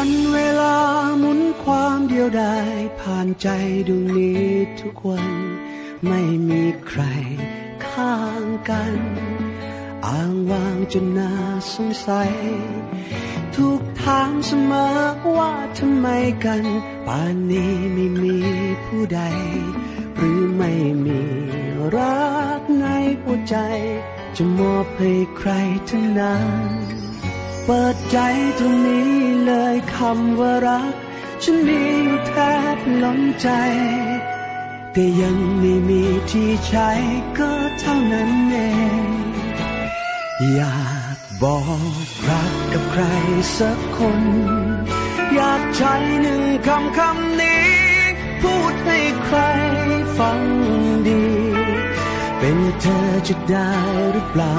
วันเวลาหมุนความเดียวดายผ่านใจดวงนี้ทุกวัน ไม่มีใครข้างกัน อ้างวางจนน่าสงสัยถูกถามเสมอว่าทำไมกัน ป่านนี้ไม่มีผู้ใด หรือไม่มีรักในหัวใจ จะมอบให้ใครทั้งนั้น เปิดใจตรงนี้เลยคำว่ารัก ฉันมีอยู่แทบล้นใจ แต่ยังไม่มีที่ใช้ก็เท่านั้นเองอยากบอกรักกับใครสักคน อยากใช้หนึ่งคำคำนี้ พูดให้ใครฟังดี เป็นเธอจะได้หรือเปล่า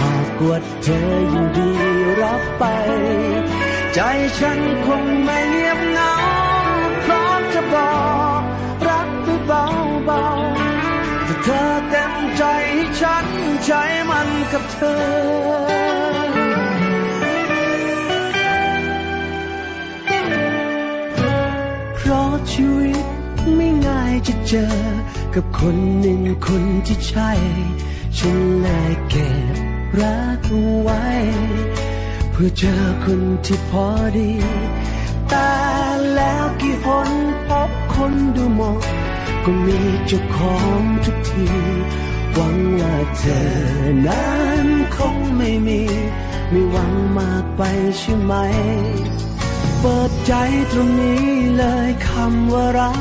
หากว่าเธอยินดี รับไป ใจฉันคงไม่เงียบเหงาพร้อมจะบอกรักด้วยเบาเบาๆแต่เธอเต็มใจให้ฉันใช้มันกับเธอเพราะชีวิตไม่ง่ายจะเจอ กับคนหนึ่งคนที่ใช่ ฉันเลยเก็บรักเอาไว้ พื่อเจอคนที่พอดี แต่แล้วกี่หนพบคนดูหมาะก็มีเจ้าของทุกที หวังว่าเธอนั้นคงไม่มี ไม่หวังมากไปใช่ไหม เปิดใจตรงนี้เลยคำว่ารัก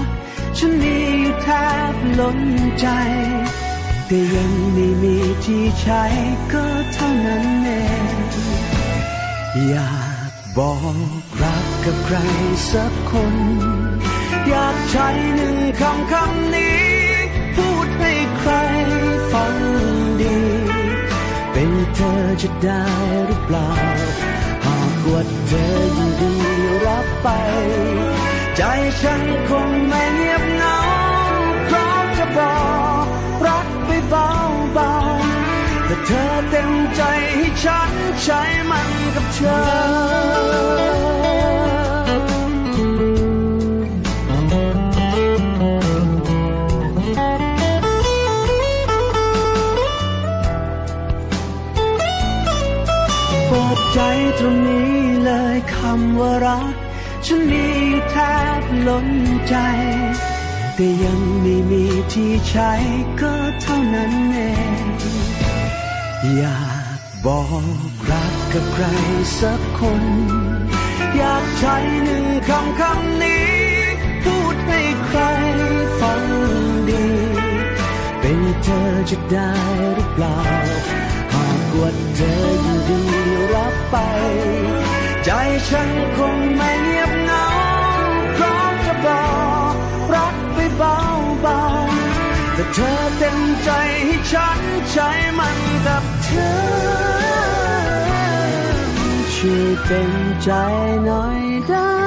ฉันมีอยู่แทบล้นใจแต่ยังไม่มีที่ใช้ก็เท่านั้นเอง อยากบอกรักกับใครสักคน อยากใช้หนึ่งคำคำนี้ พูดให้ใครฟังดี เป็นเธอจะได้หรือเปล่า หากว่าเธอยินดีรับไป ใจฉันคงไม่เงียบเหงาพร้อมจะบอก รักไปเบาเบาๆแต่เธอเต็มใจ ฉันใช้มันกับเธอใจตรงนี้เลยคำว่ารักฉันมีอยู่แทบล้นใจ แต่ยังไม่มีที่ใช้ก็เท่านั้นเองอยาก บอกรักกับใครสักคน อยากใช้หนึ่งคำคำนี้ พูดให้ใครฟังดี เป็นเธอจะได้หรือเปล่า หากว่าเธอยินดีรับไป ใจฉันคงไม่เงียบเหงาพร้อมจะบอกรักไปเบาเบาๆแต่เธอเต็มใจให้ฉันใช้มันกับเธอ เต็มใจหน่อยได้